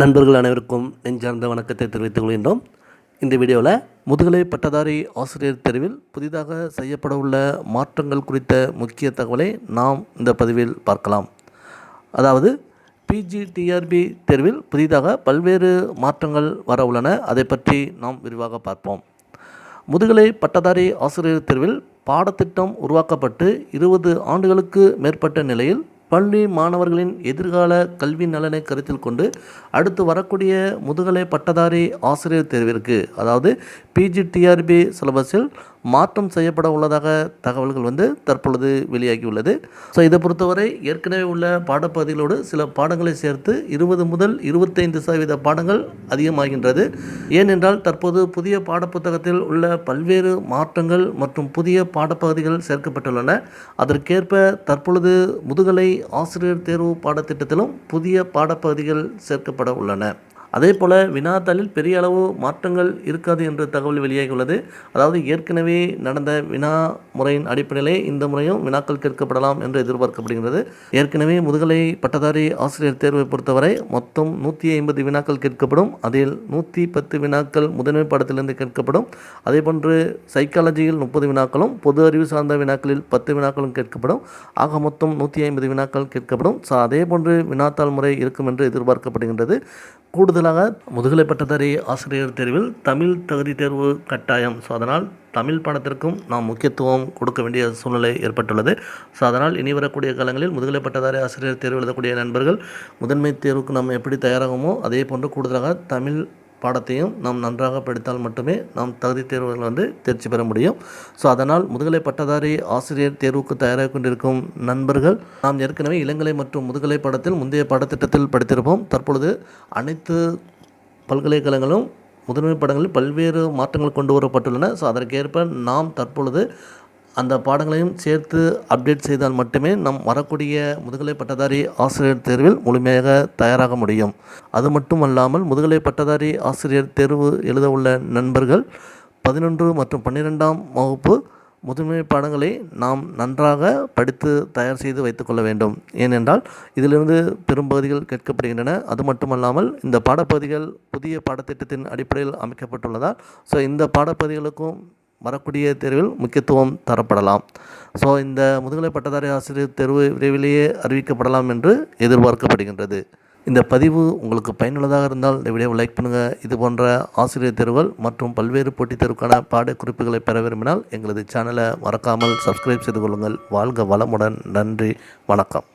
நண்பர்கள் அனைவருக்கும் நெஞ்சார்ந்த வணக்கத்தை தெரிவித்துக் கொள்கின்றோம். இந்த வீடியோவில் முதுகலை பட்டதாரி ஆசிரியர் தெருவில் புதிதாக செய்யப்பட உள்ள மாற்றங்கள் குறித்த முக்கிய தகவலை நாம் இந்த பதிவில் பார்க்கலாம். அதாவது பிஜிடிஆர்பி தேர்வில் புதிதாக பல்வேறு மாற்றங்கள் வர உள்ளன. அதை பற்றி நாம் விரிவாக பார்ப்போம். முதுகலை பட்டதாரி ஆசிரியர் தேர்வில் பாடத்திட்டம் உருவாக்கப்பட்டு இருபது ஆண்டுகளுக்கு மேற்பட்ட நிலையில் பள்ளி மாணவர்களின் எதிர்கால கல்வி நலனை கருத்தில் கொண்டு அடுத்து வரக்கூடிய முதுகலை பட்டதாரி ஆசிரியர் தேர்விற்கு அதாவது பிஜிடிஆர்பி சிலபஸில் மாற்றம் செய்யப்பட உள்ளதாக தகவல்கள் வந்து தற்பொழுது வெளியாகியுள்ளது. ஸோ இதை பொறுத்தவரை ஏற்கனவே உள்ள பாடப்பகுதிகளோடு சில பாடங்களை சேர்த்து இருபது முதல் இருபத்தைந்து சதவீத பாடங்கள் அதிகமாகின்றது. ஏனென்றால் தற்போது புதிய பாடப்புத்தகத்தில் உள்ள பல்வேறு மாற்றங்கள் மற்றும் புதிய பாடப்பகுதிகள் சேர்க்கப்பட்டுள்ளன. அதற்கேற்ப தற்பொழுது முதுகலை ஆசிரியர் தேர்வு பாடத்திட்டத்திலும் புதிய பாடப்பகுதிகள் சேர்க்கப்பட உள்ளன. அதே போல் வினாத்தாளில் பெரிய அளவு மாற்றங்கள் இருக்காது என்ற தகவல் வெளியாகியுள்ளது. அதாவது ஏற்கனவே நடந்த வினா முறையின் அடிப்படையிலே இந்த முறையும் வினாக்கள் கேட்கப்படலாம் என்று எதிர்பார்க்கப்படுகிறது ஏற்கனவே முதுகலை பட்டதாரி ஆசிரியர் தேர்வை பொறுத்தவரை மொத்தம் நூற்றி ஐம்பது வினாக்கள் கேட்கப்படும். அதில் நூற்றி பத்து வினாக்கள் முதன்மை பாடத்திலிருந்து கேட்கப்படும். அதேபோன்று சைக்காலஜியில் முப்பது வினாக்களும் பொது அறிவு சார்ந்த வினாக்களில் பத்து வினாக்களும் கேட்கப்படும். ஆக மொத்தம் நூற்றி ஐம்பது வினாக்கள் கேட்கப்படும். ஸோ அதே போன்று வினாத்தாள் முறை இருக்கும் என்று எதிர்பார்க்கப்படுகின்றது. கூடுதல் கூடுதலாக முதுகலை பட்டதாரி ஆசிரியர் தேர்வில் தமிழ் தகுதி தேர்வு கட்டாயம். ஸோ அதனால் தமிழ் பாடத்திற்கும் நாம் முக்கியத்துவம் கொடுக்க வேண்டிய சூழ்நிலை ஏற்பட்டுள்ளது. ஸோ அதனால் இனி வரக்கூடிய காலங்களில் முதுகலை பட்டதாரி ஆசிரியர் தேர்வு எழுதக்கூடிய நண்பர்கள் முதன்மை தேர்வுக்கு நாம் எப்படி தயாராகுமோ அதே போன்று கூடுதலாக தமிழ் பாடத்தையும் நாம் நன்றாக படித்தால் மட்டுமே நாம் தகுதி தேர்வுகள் வந்து தேர்ச்சி பெற முடியும். ஸோ அதனால் முதுகலை பட்டதாரி ஆசிரியர் தேர்வுக்கு தயாராக கொண்டிருக்கும் நண்பர்கள் நாம் ஏற்கனவே இளங்கலை மற்றும் முதுகலை பாடத்தில் முந்தைய பாடத்திட்டத்தில் படித்திருப்போம். தற்பொழுது அனைத்து பல்கலைக்கழகங்களும் முதன்மை படங்களில் பல்வேறு மாற்றங்கள் கொண்டு வரப்பட்டுள்ளன. ஸோ அதற்கேற்ப நாம் தற்பொழுது அந்த பாடங்களையும் சேர்த்து அப்டேட் செய்தால் மட்டுமே நம் வரக்கூடிய முதுகலை பட்டதாரி ஆசிரியர் தேர்வில் முழுமையாக தயாராக முடியும். அது மட்டும் அல்லாமல் முதுகலை பட்டதாரி ஆசிரியர் தேர்வு எழுத உள்ள நண்பர்கள் பதினொன்று மற்றும் பன்னிரெண்டாம் வகுப்பு முதன்மை பாடங்களை நாம் நன்றாக படித்து தயார் செய்து வைத்துக்கொள்ள வேண்டும். ஏனென்றால் இதிலிருந்து பெரும்பகுதிகள் கேட்கப்படுகின்றன. அது மட்டுமல்லாமல் இந்த பாடப்பகுதிகள் புதிய பாடத்திட்டத்தின் அடிப்படையில் அமைக்கப்பட்டுள்ளதால் ஸோ இந்த பாடப்பகுதிகளுக்கும் வரக்கூடிய தேர்வில் முக்கியத்துவம் தரப்படலாம். ஸோ இந்த முதுகலை பட்டதாரி ஆசிரியர் தேர்வு விரைவிலேயே அறிவிக்கப்படலாம் என்று எதிர்பார்க்கப்படுகின்றது. இந்த பதிவு உங்களுக்கு பயனுள்ளதாக இருந்தால் இந்த வீடியோவை லைக் பண்ணுங்கள் இது போன்ற ஆசிரியர் தேர்வுகள் மற்றும் பல்வேறு போட்டித் தேர்வுக்கான பாட குறிப்புகளை பெற விரும்பினால் எங்களது சேனலை மறக்காமல் சப்ஸ்கிரைப் செய்து கொள்ளுங்கள். வாழ்க வளமுடன். நன்றி. வணக்கம்.